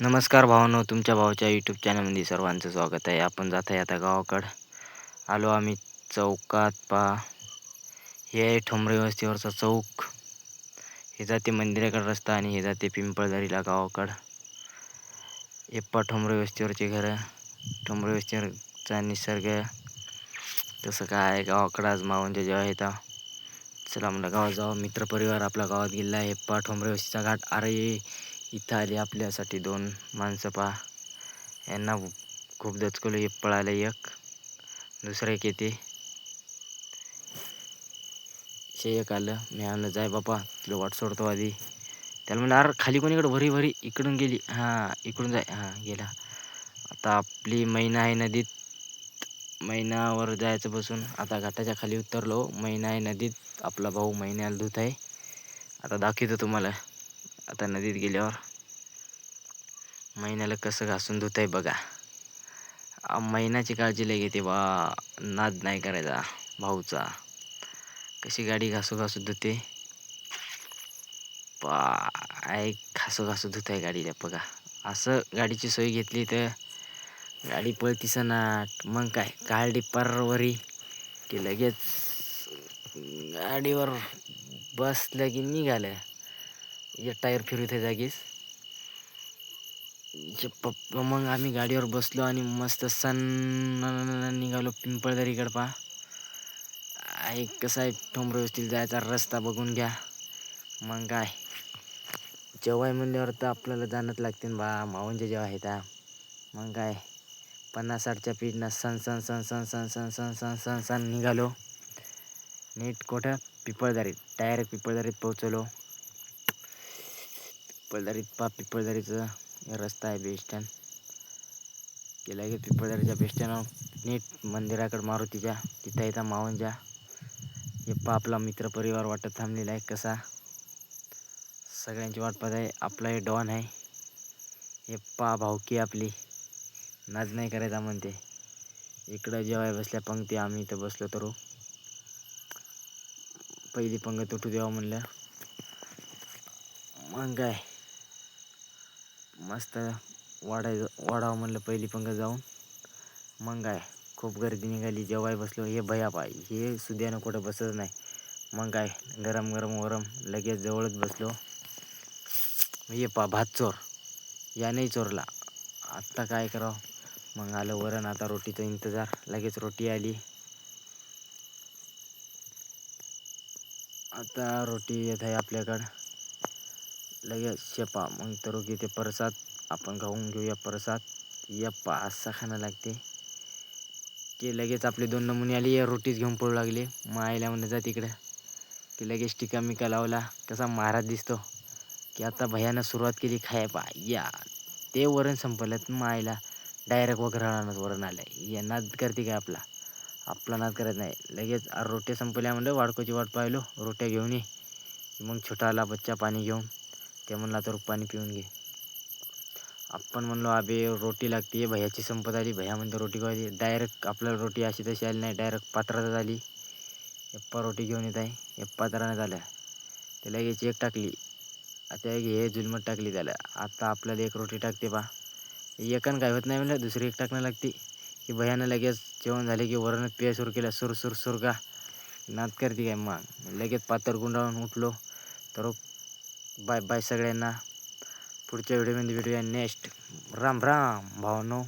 नमस्कार भावांनो तुमच्या भावाच्या यूट्यूब चॅनलमध्ये सर्वांचं स्वागत आहे. आपण जात आहे आता गावाकडं. आलो आम्ही चौकात पा. हे आहे ठोंबरे वस्तीवरचा चौक. हे जाते मंदिराकडं रस्ता आणि हे जाते पिंपळदरीला गावाकडं. एप्पा ठोंबरे वस्तीवरचे घरं. ठोंबरे वस्तीवरचा निसर्ग. तसं काय गावाकडं आज मावंजे जेव्हा येतं. चला म्हणलं गावात जाऊ. मित्रपरिवार आपला गावात गेला आहे. एप्पा ठोंबरे वस्तीचा घाट. अरे इथं आली आपल्यासाठी दोन माणसं पहा. यांना खूप दचकलो एक पळालं एक दुसरं एक येते. शे एक आलं. मी आणलं जाय बापा तुला वाट सोडतो आधी. त्याला म्हणलं अरे खाली कोणीकडे? भरी भरी. इकडून गेली. हां इकडून जाय. हां गेला. आता आपली मैना आहे नदीत. मैनावर जायचं बसून. आता घाटाच्या खाली उतरलो. मैना आहे नदीत. आपला भाऊ महिन्याला धुत आहे. आता दाखवतो तुम्हाला. आता नदीत गेल्यावर महिन्याला कसं घासून धुत आहे बघा महिन्याची काळजी लय घेते बा. नाद नाही करायचा भाऊचा. कशी गाडी घासू घासू धुते? पाय घासू घासू धुत आहे गाडीला बघा. असं गाडीची सोय घेतली तर गाडी पळती नाट मग काय? गाडी परवरी की लगेच गाडीवर बसलं की निघालं. एक टायर फिरवते जागीच. पप्पा मग आम्ही गाडीवर बसलो आणि मस्त सण निघालो पिंपळदरीकडं पा आहे कसं आहे ठोंबरे व्यवस्थित जायचा रस्ता बघून घ्या. मग काय? जेव्हा म्हणल्यावर तर आपल्याला जाणत लागते ना बा मावंजे जेव्हा आहे त्या मग काय? पन्नास साठच्या पीठनं सण सण सण सण सण सण सण सण सण सण निघालो. नीट कोठं? पिपळदारीत. डायरेक्ट पिपळदारीत पोहोचलो. पिपळदारीत पा पिपळदारीचं रस्ता आहे बेस्ट स्टँड गेला की पिपळदारीच्या बेस्ट नीट मंदिराकडे मारुतीच्या तिथं येतात मावंजा. पा आपला मित्रपरिवार वाटत थांबलेला आहे कसा. सगळ्यांची वाट पाहत आहे आपला हे डॉन आहे. हे पा भावकी आपली. नाच नाही करायचा म्हणते. इकडं जेव्हा बसल्या पंक्ती आम्ही इथं बसलो तर. पहिली पंगत उठू द्यावं म्हणलं. मग काय? मस्त वाढायचं वाढावं म्हणलं पहिली पंग जाऊन. मग काय खूप गर्दी निघाली जेवाय बसलो. हे भया पाय हे सुद्यानं कुठं बसत नाही. मग काय गरम गरम गरम लगेच जवळच बसलो. ये पा भात चोर. यानेही चोरला. आत्ता काय करावं? मग आलं वरण आता रोटीचा इंतजार. लगेच रोटी आली. आता रोटी येत आहे आपल्याकडं. लगेच शेपा मग तर घेते परसाद. आपण खाऊन घेऊया परसाद. यप्पा असा खाणं लागते. की लगेच आपले दोन नमुने आले रोटीच घेऊन पडू लागले. मग आईला म्हणलं जा तिकडं. की लगेच टिका मिका लावला. कसा महाराज दिसतो. की आता भयानं सुरुवात केली खाय पा या. ते वरण संपलं. मग आईला डायरेक्ट वगैरे वरण आलं या नाद करते काय आपला? आपला नाद करत नाही. लगेच रोट्या संपल्या म्हणलं वाडकोची वाट पाहिलो. रोट्या घेऊन ये. मग छोटा आला बच्चा पाणी घेऊन. ते म्हणला तर पाणी पिऊन घे. आपण म्हणलो अबे रोटी लागते भैयाची संपत आली. भैया म्हणतो रोटी खायची डायरेक्ट आपल्याला रोटी अशी तशी आली नाही डायरेक्ट पात्रात झाली एप्पा रोटी घेऊन येत आहे. एप्पा तरानं झाल्या. त्याला लगेच एक टाकली. आता हे जुलमत टाकली त्याला. आता आपल्याला एक रोटी टाकते बा. एकानं काय होत नाही म्हणलं दुसरी एक टाकणं लागते. की भयानं लगेच जेवण झाले की वरण पिया सुरू केला सुर सुर सुर का. नाद करते काय मग? लगेच पातर गुंडाळून उठलो. तर बाय बाय सगळ्यांना. पुढच्या व्हिडिओमध्ये भेटूया नेक्स्ट राम राम भावनो.